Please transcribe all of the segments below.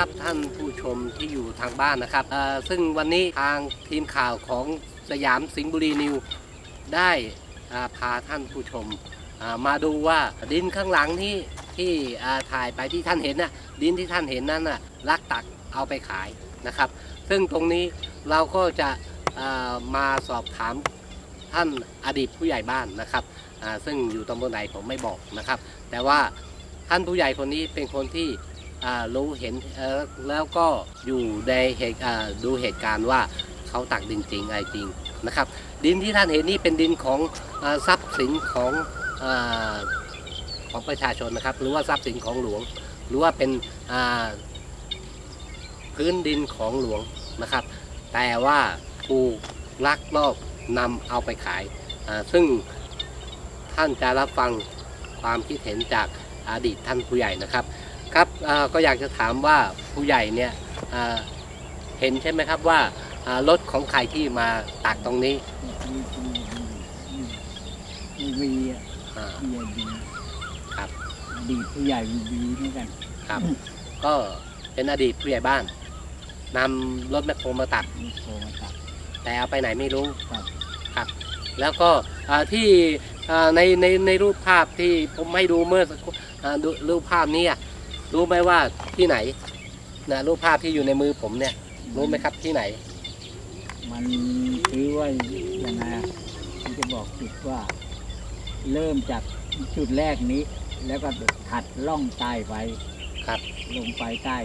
ครับท่านผู้ชมที่อยู่ทางบ้านนะครับซึ่งวันนี้ทางทีมข่าวของสยามสิงห์บุรีนิว ได้พาท่านผู้ชมมาดูว่าดินข้างหลังที่ที่ถ่ายไปที่ท่านเห็นน่ะดินที่ท่านเห็นนั่นน่ะลักตักเอาไปขายนะครับ ซึ่งตรงนี้เราก็จะมาสอบถามท่านอดีตผู้ใหญ่บ้านนะครับซึ่งอยู่ตำบลไหนผมไม่บอกนะครับ แต่ว่าท่านผู้ใหญ่คนนี้เป็นคนที่ รู้เห็นแล้วก็อยู่ในเหตุอ่าดูเหตุการณ์ว่าเขาตักดินจริงอะไรจริงนะครับ ดินที่ท่านเห็นนี่เป็นดินของทรัพย์สินของอาของประชาชนนะครับ หรือว่าทรัพย์สินของหลวง หรือว่าเป็นอ่าพื้นดินของหลวงนะครับ แต่ว่าถูกลักลอบนำเอาไปขายอ่าซึ่งท่านจะรับฟังความคิดเห็นจากอดีตท่านผู้ใหญ่นะครับ ครับเอ่อก็อยากจะถามว่าผู้ใหญ่เนี่ยเอ่อเห็นใช่ไหมครับว่าอ่ารถของใครที่มาตักตรงนี้มีวีอะอ่าวีดีครับดีผู้ใหญ่วีดีเหมือนกันครับ ก็เป็นอดีตผู้ใหญ่บ้านนำรถแมคโครมาตักมีโทรมาตัดแต่เอาไปไหนไม่รู้ครับครับแล้วก็อ่าที่อ่าในในในรูปภาพที่ผมให้ดูเมื่อสักครู่อ่าดูรูปภาพนี้อะ รู้ไหมว่าที่ไหนนะรูปภาพที่อยู่ในมือผมเนี่ย รู้ไหมครับที่ไหน มันคือว่ายังไงอะผมจะบอกจุดว่า เริ่มจากจุดแรกนี้ แล้วก็ถัดล่องใต้ไปครับ ลงไปใต้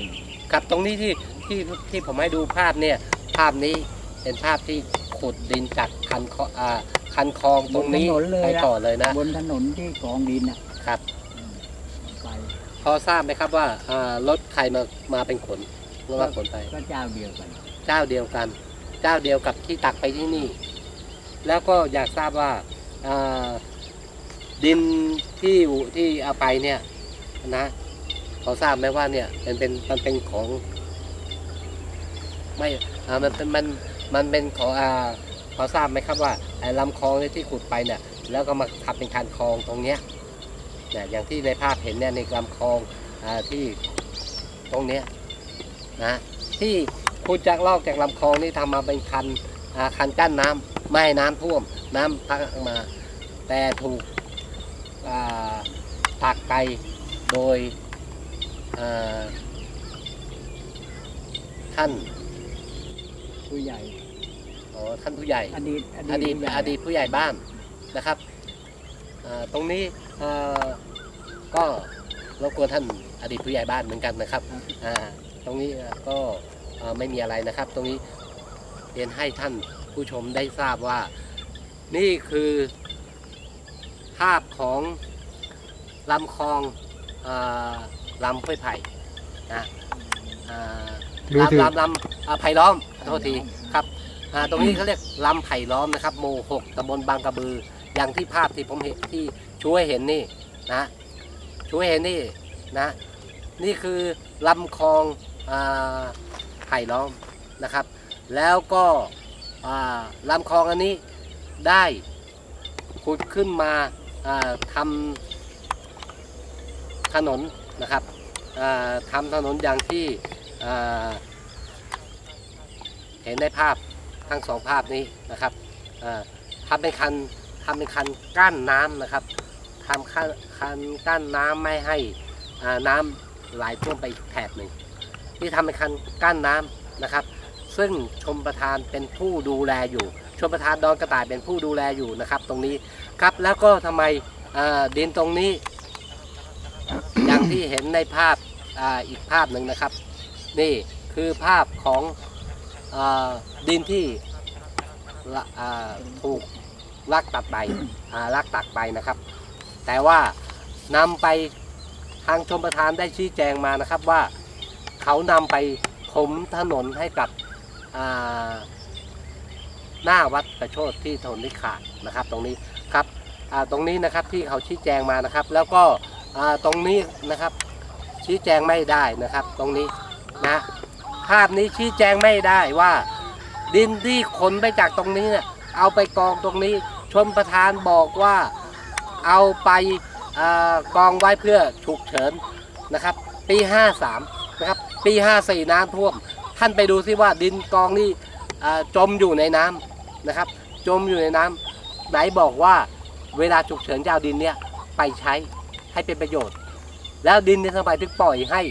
ครับตรงนี้ที่ที่ที่ผมให้ดูภาพเนี่ย ภาพนี้เป็นภาพที่ขุดดินจากคันคออ่าคันคลองตรงนี้บนถนนเลยไปอะก่อนเลยนะบนถนนที่กองดินอะครับอืมไป พอทราบไหมครับว่าอ่ารถใครมามาเป็นขนหรือว่าขนไปก็เจ้าเดียวกัน เจ้าเดียวกัน เจ้าเดียวกับที่ตักไปที่นี่ แล้วก็อยากทราบว่าอ่าดินที่อยู่ที่เอาไปเนี่ยนะพอทราบไหมว่าเนี่ยมันเป็นมันเป็นของไม่อ่ามันเป็นมันมันเป็นของอ่าพอทราบไหมครับว่าไอ้ลำคลองเนี่ยที่ขุดไปเนี่ยแล้วก็มาทำเป็นคันคลองตรงเนี้ยเนี่ยอย่างที่ในภาพเห็นเนี่ยในลำคลองอ่าที่ตรงเนี้ยนะที่ขุดจากลอกจากลำคลองนี่ทำมาเป็นคันอ่าคันกั้นน้ำไม่ให้น้ำท่วม น้ำพักมา แต่ถูกอ่าตักไปโดยอ่าท่านผู้ใหญ่อ๋อท่านผู้ใหญ่อดีตอดีตผู้ใหญ่อดีตผู้ใหญ่บ้านนะครับอ่าตรงนี้เอ่อ ก็รบกวนท่านอดีตผู้ใหญ่บ้านเหมือนกันนะครับครับอ่าตรงนี้เอ่อก็เอ่อไม่มีอะไรนะครับ ตรงนี้เรียนให้ท่านผู้ชมได้ทราบว่า นี่คือภาพของลำคลองอ่าลำห้วยไผ่นะอ่ารู้ถึงลำลำลำอ่าไผ่ล้อมขอโทษทีครับอ่าตรงนี้เขาเรียกลำไผ่ล้อมนะครับหมู่หกตำบลบางกระบืออย่างที่ภาพที่ผมเห็นที่ช่วยเห็นนี่นะช่วยเห็นนี่นะนี่คือลำคลองอไผ่ล้อมนะครับ แล้วก็อ่าลำคลองอันนี้ได้ขุดขึ้นมาาทำถนนนะครับอ่าทำถนนอย่างที่เห็นในภาพทั้งสองภาพนี้นะครับทำเป็นคันทำเป็นคันกั้นน้ำนะครับ ทำคันคันกั้นน้ำไม่ให้อ่าน้ำไหลท่วมไปอีกแถบหนึ่งที่ทำเป็นคันกั้นน้ำนะครับ ซึ่งชมประธานเป็นผู้ดูแลอยู่ ชมประธานดอนกระต่ายเป็นผู้ดูแลอยู่นะครับ ตรงนี้ครับแล้วก็ทำไมเอ่อดินตรงนี้ อย่างที่เห็นในภาพอ่าอีกภาพหนึ่งนะครับ นี่คือภาพของอดินที่ละอ่าถูกลักตัดไปอ่าลักตัดไปนะครับ แต่ว่านำไปทางชมประธานได้ชี้แจงมานะครับว่าเขานำไปถมถนนให้กับหน้าวัดประโชดที่ถนนนิขาดนะครับ ตรงนี้ครับตรงนี้นะครับที่เขาชี้แจงมานะครับ แล้วก็ตรงนี้นะครับชี้แจงไม่ได้นะครับ ตรงนี้นะภาพนี้ชี้แจงไม่ได้ว่า ดินที่ขนไปจากตรงนี้เนี่ยเอาไปกองตรงนี้ชมประธานบอกว่า เอาไปอกองไว้เพื่อฉุกเฉินนะครับ ปี 53 นะครับ ปี 54 น้ำท่วม ท่านไปดูซิว่าดินกองนี่จมอยู่ในน้ำนะครับ จมอยู่ในน้ำไหนบอกว่าเวลาฉุกเฉินจะเอาดินเนี่ยไปใช้ให้เป็นประโยชน์ แล้วดินเนี่ยทำไมถึงปล่อยให้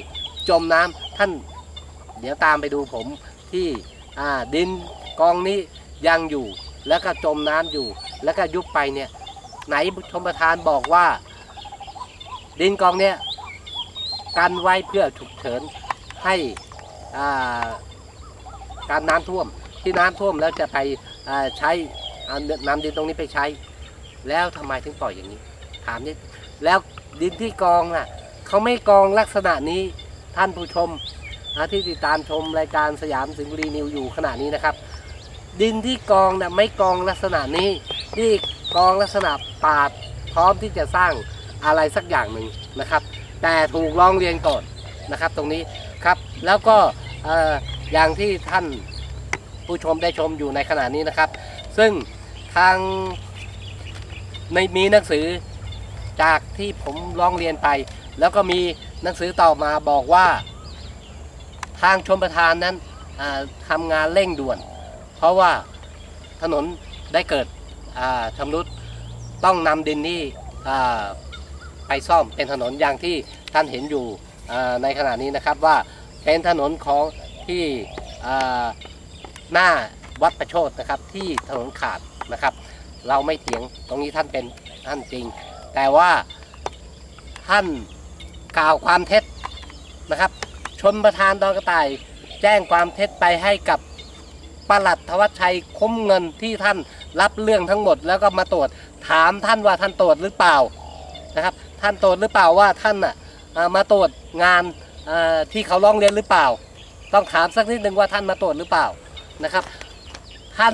จมน้ำท่าน เดี๋ยวตามไปดูผมที่ดินกองนี้ยังอยู่แล้วก็จมน้ำอยู่แล้วก็ยุบไปเนี่ย ไหนชมประธานบอกว่า ดินกองเนี่ยกันไว้เพื่อฉุกเฉินให้าการน้ำท่วมที่น้ำท่วมแล้วจะไปใช้นำดินตรงนี้ไปใช้ แล้วทำไมถึงปล่อยอย่างนี้ ถามนิดแล้วดินที่กองน่ะเขาไม่กองลักษณะนี้ท่านผู้ชมที่ติดตามชมรายการสยามสิงห์บุรีนิวอยู่ขณะนี้นะครับ ดินที่กองน่ะไม่กองลักษณะนี้นี่ กองลักษณะปาดพร้อมที่จะสร้างอะไรสักอย่างหนึ่งนะครับ แต่ถูกร้องเรียนก่อนนะครับ ตรงนี้ครับแล้วก็เอ่อย่างที่ท่านผู้ชมได้ชมอยู่ในขณะนี้นะครับ ซึ่งทางในมีหนังสือจากที่ผมร้องเรียนไป แล้วก็มีหนังสือต่อมาบอกว่า ทางชมประทานนั้นทำงานเร่งด่วน เพราะว่าถนนได้เกิด ชำรุดต้องนำดินนี่ไปซ่อมเป็นถนนอย่างที่ท่านเห็นอยู่ในขณะนี้นะครับว่าเป็นถนนของที่หน้าวัดประโชดนะครับที่ถนนขาดนะครับ เราไม่เถียงตรงนี้ท่านเป็นท่านจริง แต่ว่าท่านกล่าวความเท็จนะครับ ชนประธานดอนกระต่ายแจ้งความเท็จไปให้กับปลัดทวัชชัยคุ้มเงินที่ท่าน รับเรื่องทั้งหมดแล้วก็มาตรวจถามท่านว่าท่านตรวจหรือเปล่านะครับท่านตรวจหรือเปล่าว่าท่านน่ะมาตรวจงานที่เขาร้องเรียนหรือเปล่า ต้องถามสักนิดหนึ่งว่าท่านมาตรวจหรือเปล่านะครับท่าน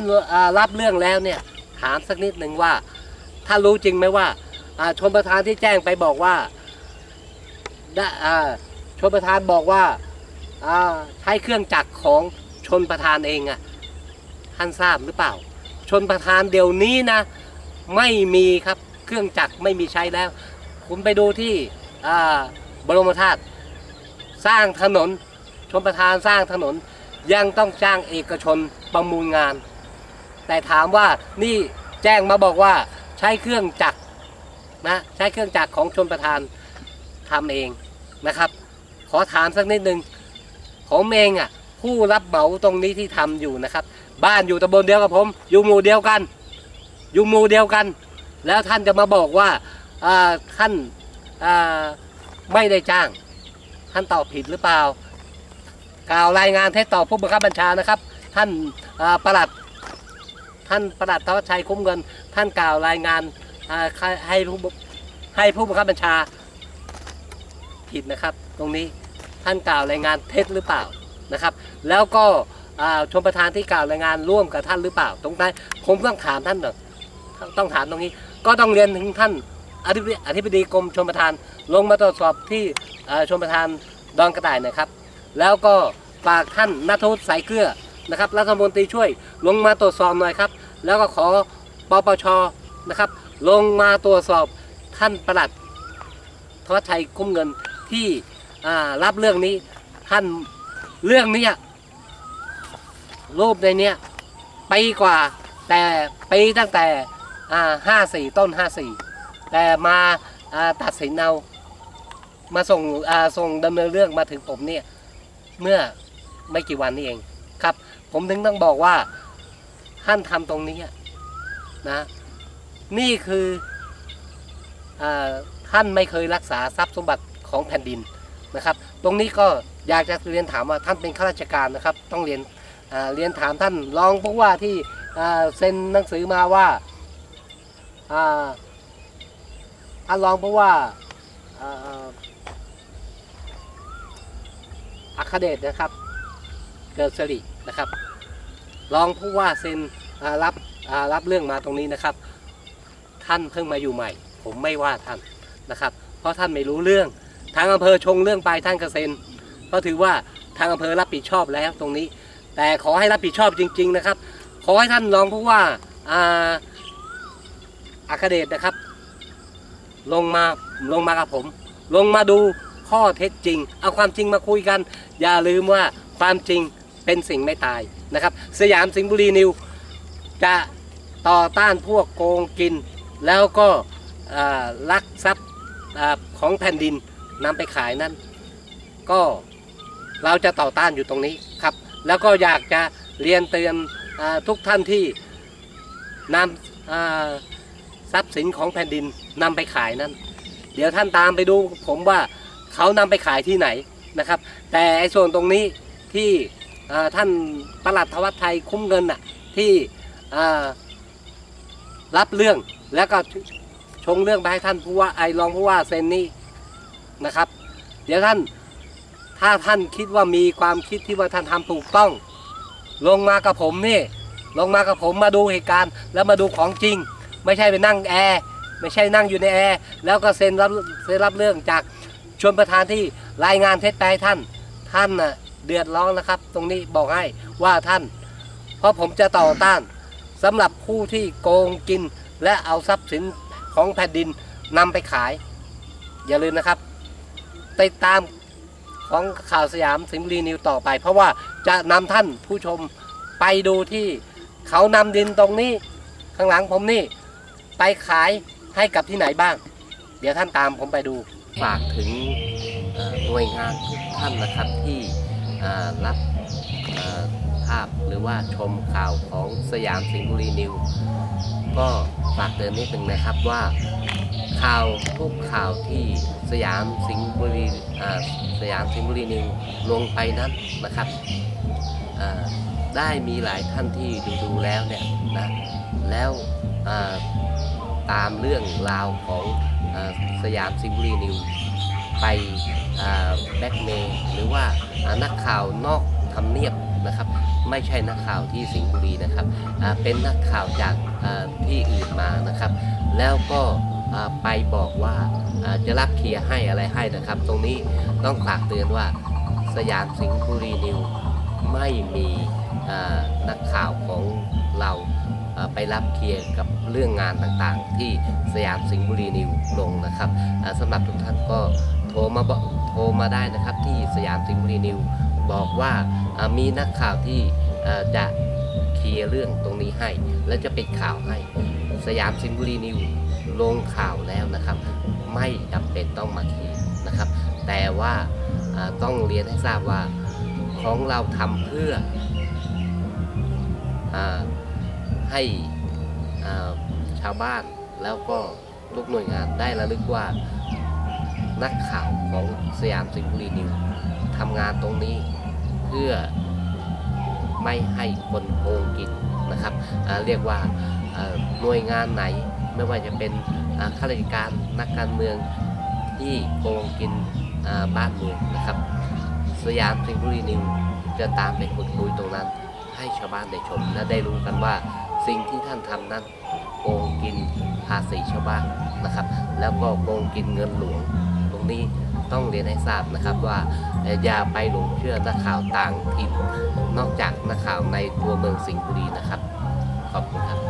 รับเรื่องแล้วเนี่ยถามสักนิดหนึ่งว่าท่านรู้จริงไหมว่าชนประธานที่แจ้งไปบอกว่าได้ชนประธานบอกว่าอ่าใช้เครื่องจักรของชนประธานเองอะท่านทราบหรือเปล่า ชนประธานเดี๋ยวนี้นะ ไม่มีครับเครื่องจักรไม่มีใช้แล้ว คุณไปดูที่บรมธาตุสร้างถนนชนประธานสร้างถนนยังต้องจ้างเอกชนประมูลงาน แต่ถามว่านี่แจ้งมาบอกว่าใช้เครื่องจักรนะใช้เครื่องจักรของชนประธานทำเองนะครับ ขอถามสักนิดหนึ่งผมเองอะผู้รับเหมาตรงนี้ที่ทำอยู่นะครับ บ้านอยู่ตำบลเดียวกับผม อยู่หมู่เดียวกัน อยู่หมู่เดียวกัน แล้วท่านจะมาบอกว่าท่านไม่ได้จ้าง ท่านตอบผิดหรือเปล่า กล่าวรายงานเท็จต่อผู้บังคับบัญชานะครับ ท่านประหลัดท่านประหลัดทวชัยคุ้มเงิน ท่านกล่าวรายงานให้ผู้ให้ผู้บังคับบัญชาผิดนะครับ ตรงนี้ท่านกล่าวรายงานเท็จหรือเปล่านะครับ แล้วก็ ชมประธานที่กล่าวรายงานร่วมกับท่านหรือเปล่า ตรงนั้นผมต้องถามท่านหน่อยต้องถามตรงนี้ ก็ต้องเรียนถึงท่านอธิบดีอธิบดีกรมชมประทาน ลงมาตรวจสอบที่อ่าชมประทานดอนกระต่ายนะครับ แล้วก็ฝากท่านนัทวุฒิสายเกลือนะครับรัฐมนตรีช่วยลงมาตรวจสอบหน่อยครับ แล้วก็ขอปปชนะครับ ลงมาตรวจสอบท่านประหลัดทวัชชัยคุ้มเงินที่อ่ารับเรื่องนี้ท่านเรื่องนี้ รูปในเนี้ยปีกว่าแต่ปีตั้งแต่ห้าสี่ต้นห้าสี่แต่มาตัดสินเอามาส่งอ่าส่งดำเนินเรื่องมาถึงผมเนี่ยเมื่อไม่กี่วันนี้เองครับ ผมถึงต้องบอกว่าท่านทำตรงนี้นะนี่คืออท่านไม่เคยรักษาทรัพย์สมบัติของแผ่นดินนะครับ ตรงนี้ก็อยากจะเรียนถามว่าท่านเป็นข้าราชการนะครับ ต้องเรียน เรียนถามท่านรองผู้ว่าที่เซ็นหนังสือมาว่าอ่าท่านรองผู้ว่าอ่าอัคเดชนะครับเกิดสรินะครับรองผู้ว่าเซ็นรับรับเรื่องมาตรงนี้นะครับ ท่านเพิ่งมาอยู่ใหม่ ผมไม่ว่าท่านนะครับ เพราะท่านไม่รู้เรื่องทางอำเภอชงเรื่องไปท่านก็เซ็นก็ถือว่าทางอำเภอรับผิดชอบแล้วตรงนี้ แต่ขอให้รับผิดชอบจริง ๆ นะครับ ขอให้ท่านรองผู้ว่าอ่าอัครเดชนะครับ ลงมาลงมากับผม ลงมาดูข้อเท็จจริง เอาความจริงมาคุยกัน อย่าลืมว่าความจริงเป็นสิ่งไม่ตายนะครับ สยามสิงห์บุรีนิวจะต่อต้านพวกโกงกิน แล้วก็ลักทรัพย์ของแผ่นดินนำไปขายนั้น ก็เราจะต่อต้านอยู่ตรงนี้ แล้วก็อยากจะเรียนเตือนอทุกท่านที่นำทรัพย์สินของแผ่นดินนำไปขายนั้น เดี๋ยวท่านตามไปดูผมว่าเขานำไปขายที่ไหนนะครับ แต่ไอ้ส่วนตรงนี้ที่ท่านประหลัดทวัฒไทยคุ้มเงินน่ะที่รับเรื่องแล้วก็ชงเรื่องไปให้ท่านผู้ว่าไอ้รองผู้ว่าเซ็นนี่นะครับ เดี๋ยวท่าน ถ้าท่านคิดว่ามีความคิดที่ว่าท่านทำถูกต้อง ลงมากับผมนี่ ลงมากับผมมาดูเหตุการณ์ แล้วมาดูของจริง ไม่ใช่ไปนั่งแอร์ไม่ใช่นั่งอยู่ในแอร์แล้วก็เซ็นรับเซ็นรับเรื่องจากชวนประธานที่รายงานเท็จไปท่าน ท่านน่ะเดือดร้อนนะครับ ตรงนี้บอกให้ว่าท่าน เพราะผมจะต่อต้านสำหรับผู้ที่โกงกิน และเอาทรัพย์สินของแผ่นดินนำไปขาย อย่าลืมนะครับติดตาม ของข่าวสยามสิงห์บุรีนิวต่อไป เพราะว่าจะนำท่านผู้ชมไปดูที่เขานำดินตรงนี้ข้างหลังผมนี่ไปขายให้กับที่ไหนบ้าง เดี๋ยวท่านตามผมไปดูฝากถึงหน่วยงานทุกท่านนะครับที่รับภาพหรือว่าชมข่าวของสยามสิงห์บุรีนิว ก็ฝากเตือนนิดนึงนะครับว่า ข่าวทุกข่าวที่สยามสิงห์บุรีสยามสิงห์บุรีนิวลงไปนั้นนะครับได้มีหลายท่านที่ดูดูแล้วเนี่ยนะแล้วตามเรื่องราวของอสยามสิงห์บุรีนิวไปแบ็กเมย์หรือว่านักข่าวนอกทำเนียบนะครับ ไม่ใช่นักข่าวที่สิงห์บุรีนะครับเป็นนักข่าวจากที่อื่นมานะครับ แล้วก็ ไปบอกว่าจะรับเคลียร์ให้อะไรให้นะครับ ตรงนี้ต้องฝากเตือนว่าสยามสิงห์บุรีนิวไม่มีนักข่าวของเราอ่าไปรับเคลียร์กับเรื่องงานต่างๆ ที่สยามสิงห์บุรีนิวลงนะครับอ่าสำหรับทุกท่านก็โทรมาบอกโทรมาได้นะครับที่สยามสิงห์บุรีนิวบอกว่าามีนักข่าวที่จะเคลียร์เรื่องตรงนี้ให้ และจะปิดข่าวให้ สยามสิงห์บุรีนิว ลงข่าวแล้วนะครับ ไม่จำเป็นต้องมาเคลีนะครับ แต่ว่าต้องเรียนให้ทราบว่าของเราทำเพื่ออให้ชาวบ้านแล้วก็ทุกหน่วยงานได้ระลึกว่านักข่าวของสยามสิงห์บุรีนิวทำงานตรงนี้เพื่อไม่ให้คนโกงกินนะครับเรียกว่าหน่วยงานไหน ไม่ว่าจะเป็นข้าราชการนักการเมืองที่โกงกินบ้านเมืองนะครับ สยามสิงห์บุรีนิวจะตามไปขุดคุยตรงนั้น ให้ชาวบ้านได้ชมและได้รู้กันว่าสิ่งที่ท่านทำนั้นโกงกินภาษีชาวบ้านนะครับ แล้วก็โกงกินเงินหลวง ตรงนี้ต้องเรียนให้ทราบนะครับว่าเอ่ออย่าไปหลงเชื่อนักข่าวต่างถิ่นนอกจากนักข่าวในตัวเมืองสิงห์บุรีนะครับ ขอบคุณครับ